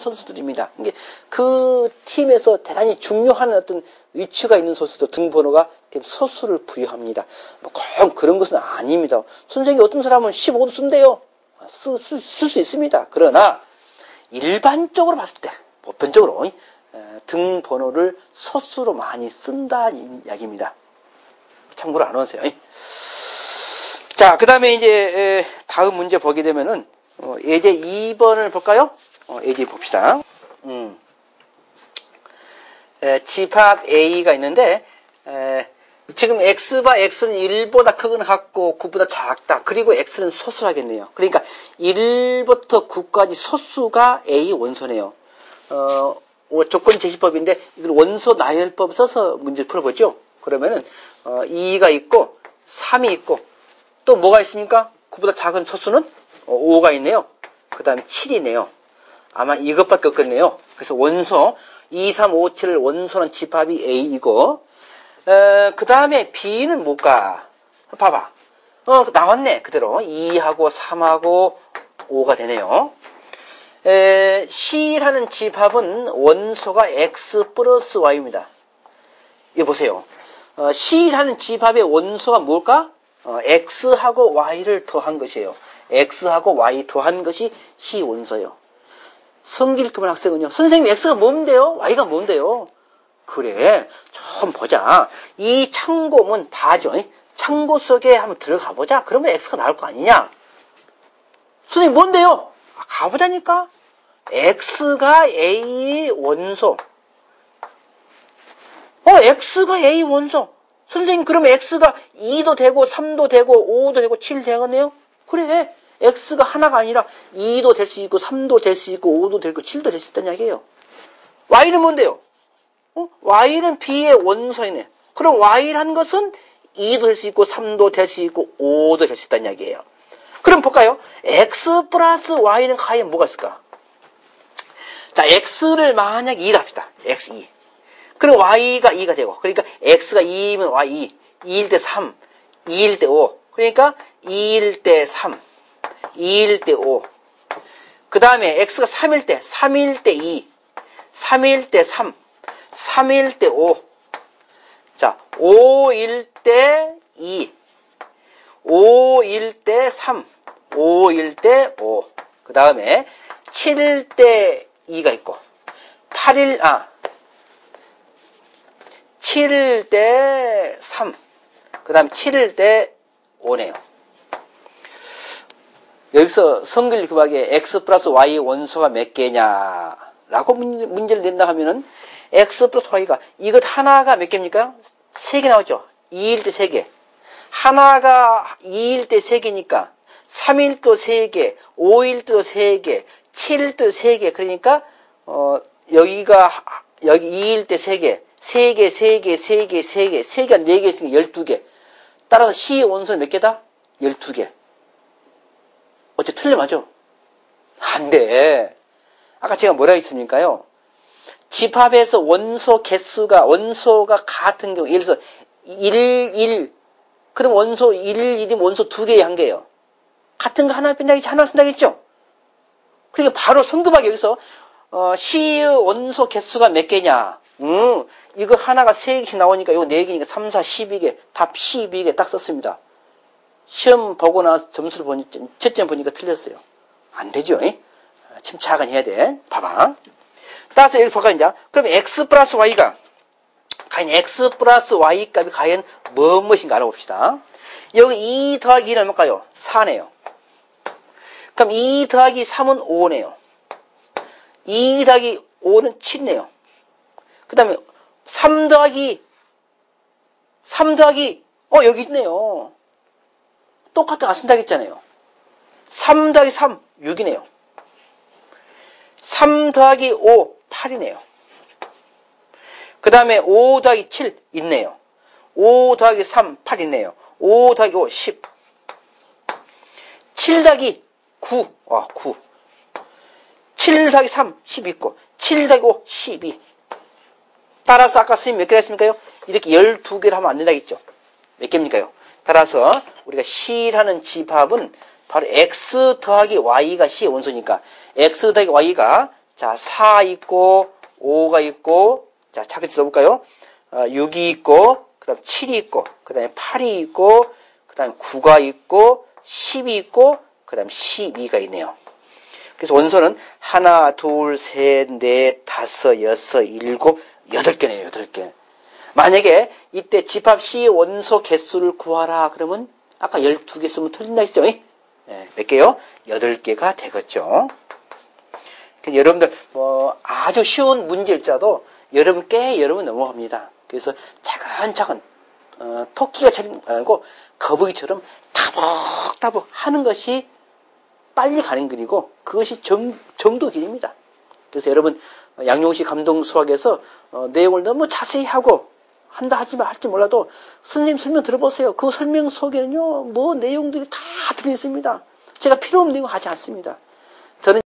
선수들입니다. 이게 그 팀에서 대단히 중요한 어떤 위치가 있는 선수도 등번호가 소수를 부여합니다. 뭐 꼭 그런 것은 아닙니다. 선생님이 어떤 사람은 15도 쓴대요. 쓸 수 있습니다. 그러나 일반적으로 봤을 때 보편적으로 등번호를 소수로 많이 쓴다 이야기입니다. 참고로 알아놓으세요. 자, 그 다음에 이제 다음 문제 보게 되면은 어, 예제 2번을 볼까요? 어, 예제 봅시다. 음. 에, 집합 A가 있는데 에, 지금 X바 X는 1보다 크거나 같고 9보다 작다. 그리고 X는 소수하겠네요. 그러니까 1부터 9까지 소수가 A 원소네요. 어, 조건 제시법인데 이걸 원소 나열법 써서 문제 풀어보죠. 그러면은 어, 2가 있고 3이 있고 또 뭐가 있습니까? 9보다 작은 소수는 5가 있네요. 그 다음에 7이네요. 아마 이것밖에 없겠네요. 그래서 원소 2, 3, 5, 7 원소는 집합이 A이고 그 다음에 B는 뭘까? 봐봐. 어 나왔네 그대로 2하고 3하고 5가 되네요. 에, C라는 집합은 원소가 X 플러스 Y입니다. 이거 보세요. 어, C라는 집합의 원소가 뭘까? 어, X하고 Y를 더한 것이에요. X하고 Y 더한 것이 C 원소예요. 성질급한 학생은요. 선생님 X가 뭔데요? Y가 뭔데요? 그래. 좀 보자. 이 창고문 봐줘. 창고 속에 한번 들어가 보자. 그러면 X가 나올 거 아니냐? 선생님 뭔데요? 아, 가보자니까. X가 A 원소. 어, X가 A 원소. 선생님 그러면 X가 2도 되고 3도 되고 5도 되고 7 되겠네요? 그래. X가 하나가 아니라 2도 될 수 있고 3도 될 수 있고 5도 될 수 있고 7도 될 수 있다는 이야기예요. y는 뭔데요? 어? y는 b의 원소이네. 그럼 y란 것은 2도 될 수 있고 3도 될 수 있고 5도 될 수 있다는 이야기예요. 그럼 볼까요? x 플러스 y는 과연 뭐가 있을까? 자, x를 만약 2라 합시다. x2. 그럼 y가 2가 되고 그러니까 x가 2면 y 2일 때 3, 2일 때 5. 그러니까 2일 때 3. 2일 때 5. 그 다음에 x가 3일 때, 3일 때 2, 3일 때 3, 3일 때 5. 자, 5일 때 2, 5일 때 3, 5일 때 5. 그 다음에 7일 때 2가 있고, 8일, 아, 7일 때 3, 그 다음 7일 때 5네요. 여기서 성글 급하게 x 플러스 y 원소가 몇 개냐라고 문제를 낸다 하면은 x 플러스 y가 이것 하나가 몇 개입니까? 세 개 나오죠. 2일 때 3개. 하나가 2일 때 3개니까 3일 또 3개, 5일 또 3개, 7일 또 3개. 그러니까 어 여기가 여기 2일 때 3개, 3개, 3개, 3개, 3개, 3개가 4개 있으니까 12개. 따라서 C 원소는 몇 개다? 12개. 어째 틀려맞죠? 안 돼. 아까 제가 뭐라 했습니까요? 집합에서 원소 개수가, 원소가 같은 경우, 예를 들어서 1, 1, 그럼 원소 1, 1이면 원소 두 개의 한 개예요. 같은 거 하나 뺀다겠지, 하나 쓴다겠죠? 그러니까 바로 성급하게 여기서, 어, C의 원소 개수가 몇 개냐? 음, 이거 하나가 세 개씩 나오니까 이거 네 개니까 3, 4, 12개, 답 12개 딱 썼습니다. 시험 보고 나서 점수를 보니, 채점 보니까 틀렸어요. 안 되죠? 침착은 해야 돼. 봐봐. 따라서 여기 볼까요, 이제? 그럼 x 플러스 y가, 과연 x 플러스 y 값이 과연 뭐, 무엇인가 알아봅시다. 여기 2 더하기 1은 얼마일까요? 4네요. 그럼 2 더하기 3은 5네요. 2 더하기 5는 7네요. 그 다음에 3 더하기, 3 더하기, 어, 여기 있네요. 똑같은 안 쓴다고 했잖아요. 3 더하기 3, 6이네요. 3 더하기 5, 8이네요. 그 다음에 5 더하기 7 있네요. 5 더하기 3, 8 있네요. 5 더하기 5, 10. 7 더하기 9, 와, 9. 7 더하기 3, 10 있고, 7 더하기 5, 12. 따라서 아까 선생님 몇 개가 했습니까요? 이렇게 12개를 하면 안 된다겠죠? 몇 개입니까요? 따라서 우리가 C라는 집합은 바로 X 더하기 Y가 C의 원소니까 X 더하기 Y가 자, 4 있고, 5가 있고, 자, 차근히 써볼까요? 어, 6이 있고, 그 다음 7이 있고, 그 다음에 8이 있고, 그 다음에 9가 있고, 10이 있고, 그 다음에 12가 있네요. 그래서 원소는 하나, 둘, 셋, 넷, 다섯, 여섯, 일곱, 여덟 개네요, 여덟 개. 만약에 이때 집합 C 원소 개수를 구하라 그러면 아까 12개 쓰면 틀린다 했죠? 예, 몇 개요? 8개가 되겠죠. 여러분들 뭐 아주 쉬운 문제일자도 여러분 꽤 여러분 넘어갑니다. 그래서 차근차근 어, 토끼가 차린 말고 거북이처럼 타벅타벅 하는 것이 빨리 가는 길이고 그것이 정, 정도 길입니다. 그래서 여러분 양용시 감동 수학에서 어, 내용을 너무 자세히 하고 한다 하지 말 할지 몰라도 선생님 설명 들어보세요. 그 설명 속에는요 뭐 내용들이 다 들어 있습니다. 제가 필요 없는 내용 하지 않습니다. 저는